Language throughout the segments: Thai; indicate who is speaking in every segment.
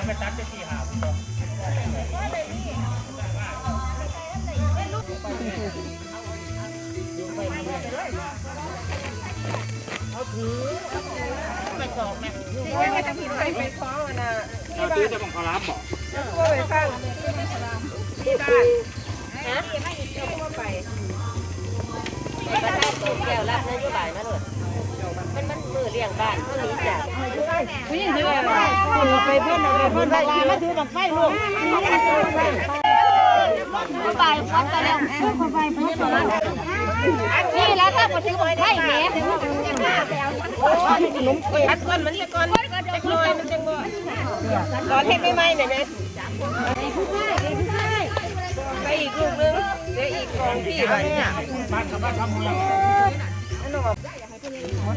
Speaker 1: ยังไปตัดไปที่หาผมบอกเอาถือไปสอบเนี่ย
Speaker 2: ว่าไม่จะกินไปไปฟ้องนะ
Speaker 1: เอาถือจะบังคับรับบอก
Speaker 2: ก็ไปฟังที่บ้านฮะเดี๋ยวพ่อไป
Speaker 3: ประชาชนแก้วรับนโยบายมาเลยมันมันมือเลี้ยงบ้านมันหนีจาก
Speaker 2: ผู้หญิงที่ไห นคุณไปเพื่อนเราไปเพื่อนเรามาถือบังไฟลูก
Speaker 3: สบายพัดไปแล้วนี่แล้วถ้ามาถึงบอกไทยแหม
Speaker 2: คัดก้อนมันจะก้อนจะลอยมันจะบ่รอเทศไม่ไหมเนี่ยนะไปอีกลูกนึงเดี๋ยวอีกของพี่บ้านเนี่ย
Speaker 1: บ้านกับบ้านทำเมือง
Speaker 3: นี่จ้ะ
Speaker 1: เจ๊สิ
Speaker 3: ลูกคน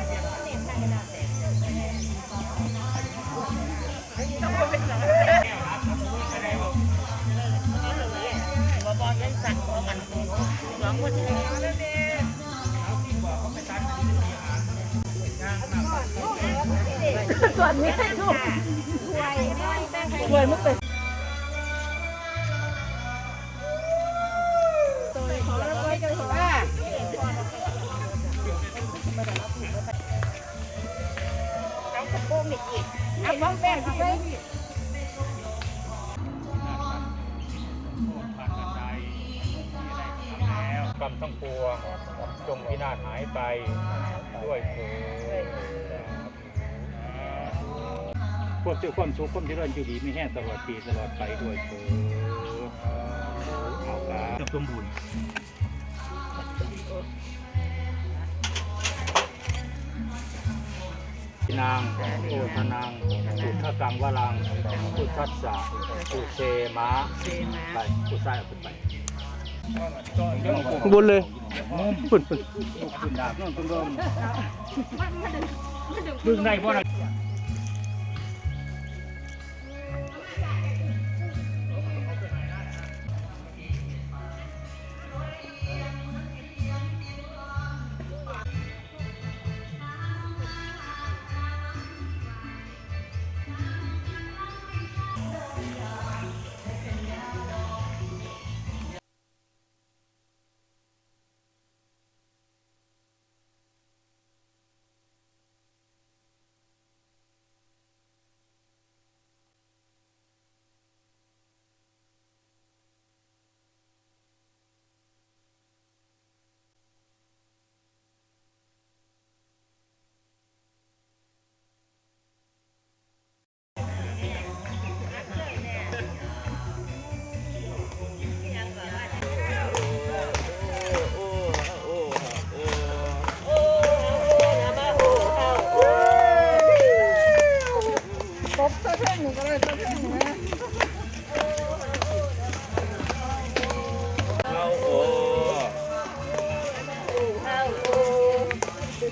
Speaker 3: ส่วนนี้ให้ถูก
Speaker 2: รวยรวยมึงเป็นานเนี่ยน่ะเนี่ยได้
Speaker 3: จ้ะ
Speaker 2: ช่วยมุกไป
Speaker 1: กรรมทั้งปวงจงพินาศหายไปด้วยเถิดความเจ้าความสุขความเจริญอยู่ดีไม่แห้งตลอดปีตลอดไปด้วยเถิดเอาการสมบูรณ์ นางโอทนางสุทธกังวรังพุทธัสสะสุเสมาไปผู้ชายเอาขึ้นไป
Speaker 4: บนเลย
Speaker 1: ปุ่นปุ่นปุ่นดาบน้องคุณดมดึงได้บ่ล่ะ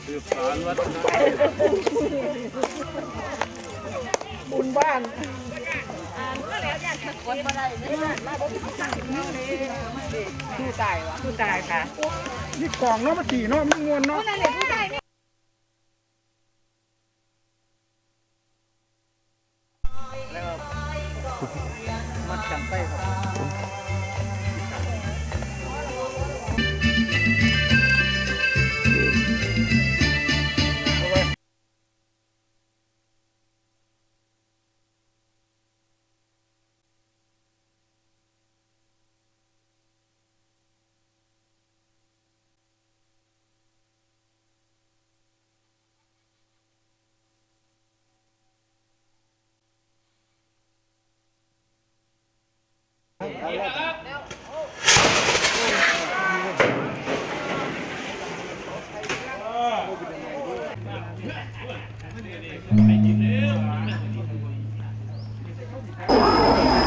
Speaker 4: สืบสานวัฒนธรรม
Speaker 2: บุญบ้านผู้ตายวะผู้ตายค่ะ
Speaker 1: นี่กล่องเนาะมาตีเนาะมันงวนเนาะ
Speaker 4: มัดกันไปครับ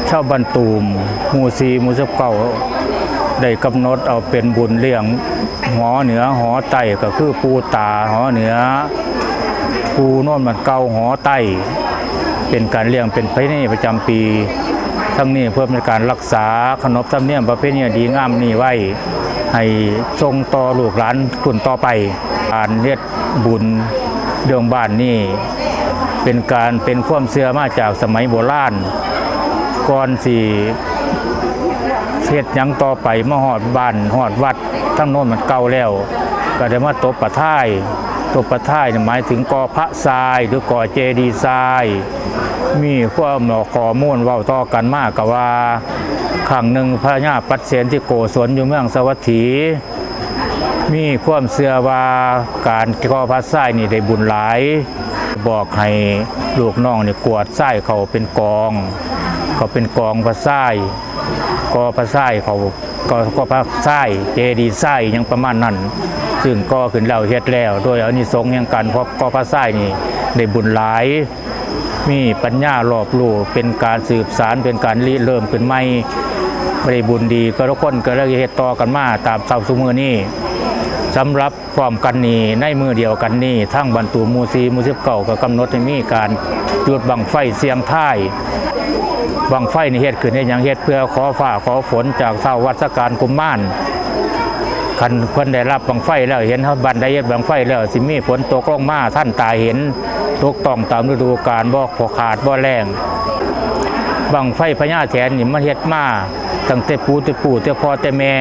Speaker 1: ชาวบันตูมหมู่สีมูสเก้าได้กำหนดเอาเป็นบุญเลี้ยงหอเหนือหอไตก็คือปูตาหอเหนือปูโน่นมันเก่าหอไตเป็นการเลี้ยงเป็นไประเพณีประจำปี ทั้งนี้เพื่อเป็นการรักษาขนบธรรมเนียมประเพณีดีงามนี้ไว้ ให้ทรงต่อลูกหลานคุณต่อไป การเฮ็ดบุญเรื่องบ้านนี่เป็นการเป็นความเชื่อมาจากสมัยโบราณก่อนสิเฮ็ดยังต่อไปมาฮอดบ้านฮอดวัด ทั้งโน้นมันเก่าแล้ว ก็ได้มาตบประท่ายตบประท่ายหมายถึงกอพระทรายหรือกอเจดีย์ทราย มีความหนอกอมูลเว้าต่อกันมากกว่าขังหนึ่งพระญาปัดเสนที่โกศลอยู่เมืองสวัสถี มีความเสื่อว่าการก่อพระทรายนี่ได้บุญหลาย บอกให้ลูกน้องเนี่ยกวดทรายเขาเป็นกอง เขาเป็นกองพระทรายกอพระทรายเขาก็ก็พระทรายเจดีย์ทรายยังประมาณนั้น ซึ่งก็ขึ้นแล้วเฮ็ดแล้ว โดยเอานิสงส์แห่งการเพราะก่อพระทรายนี่ได้บุญหลาย มีปัญญารอบรู้เป็นการสืบสารเป็นการริเริ่มขึ้นใหม่ไม่ได้บุญดีก็ทุกคนก็เลยเฮ็ดต่อกันมาตามเท่าสุมือนี้ สำหรับพร้อมกันนี้ในมือเดียวกันนี้ทั้งบรรทุมูซีมูสิบเก่าก็กำหนดให้มีการจุดบังไฟเสียงท้ายบังไฟในเฮ็ดขึ้นให้หยังเฮ็ดเพื่อขอฟ้าขอฝนจากเท่าวัดสการกุมมารคันเพิ่นได้รับบังไฟแล้วเห็นเขาบันไดเฮ็ดบังไฟแล้วสิมีฝนตกลงมาท่านตาเห็นตกต้องตามฤดูกาลบ่พอขาดบ่แรงบังไฟพญาแถนนี่มันเฮ็ดมาตั้งแต่ปู่แต่ปู่แต่พ่อแต่แม่